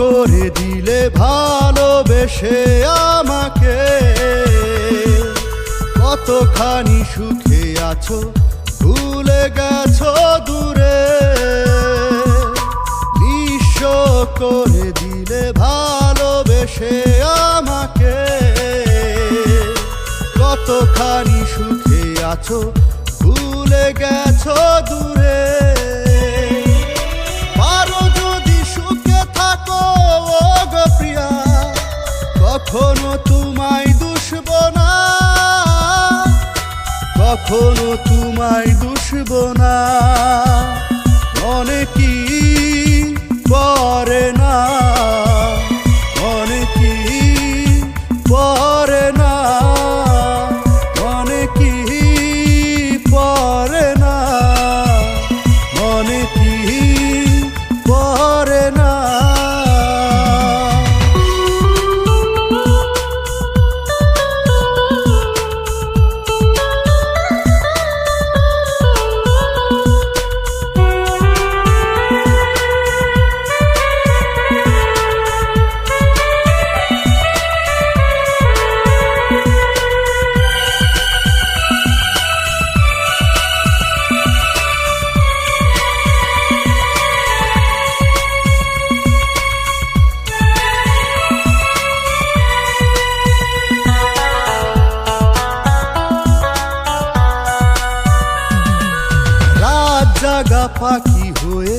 করে দিলে ভালোবেসে আমাকে। কতখানি সুখে আছো, ভুলে গেছো দূরে। নিঃস্ব করে দিলে ভালোবেসে আমাকে। কতখানি সুখে আছো, ভুলে গেছো দূরে। দুষব না। মনে কি পরে জাগা পাখি হয়ে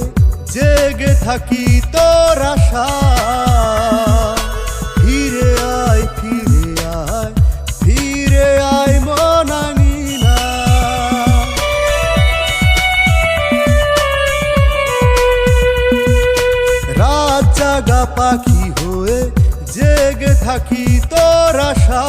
জেগে থাকি তোর আশা। ফিরে আয় ফিরে আয় ফিরে আয় মনামিনা রাত জাগা পাখি হয়ে জেগে থাকি তোর আশা।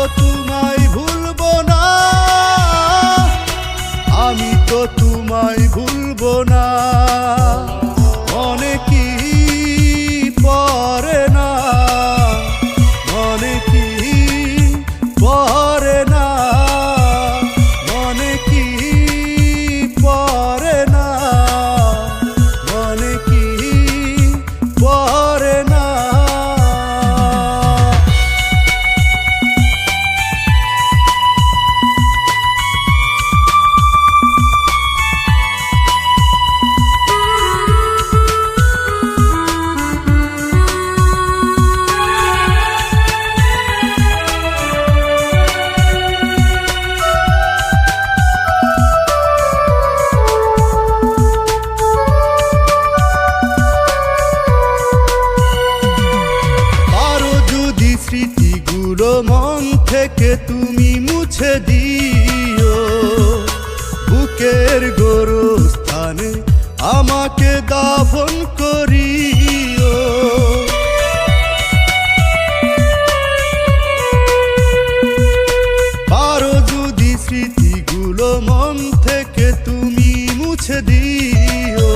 তো তোমায় ভুলব না। আমি তো তোমায় ভুলব না। স্মৃতিগুলো মন থেকে তুমি মুছে দিও। বুকের গোরস্থানে আমাকে দাফন করিও। পারো যদি স্মৃতিগুলো মন থেকে তুমি মুছে দিও।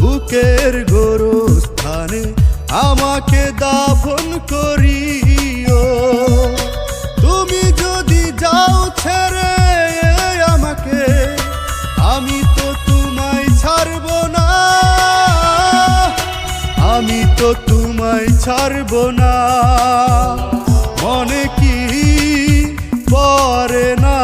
বুকের গোরস্থানে আমাকে দাফন করিও। তুমি যদি যাও ছেড়ে আমাকে, আমি তো তোমায় ছাড়ব না। আমি তো তোমায় ছাড়ব না। মনে কি পরে না?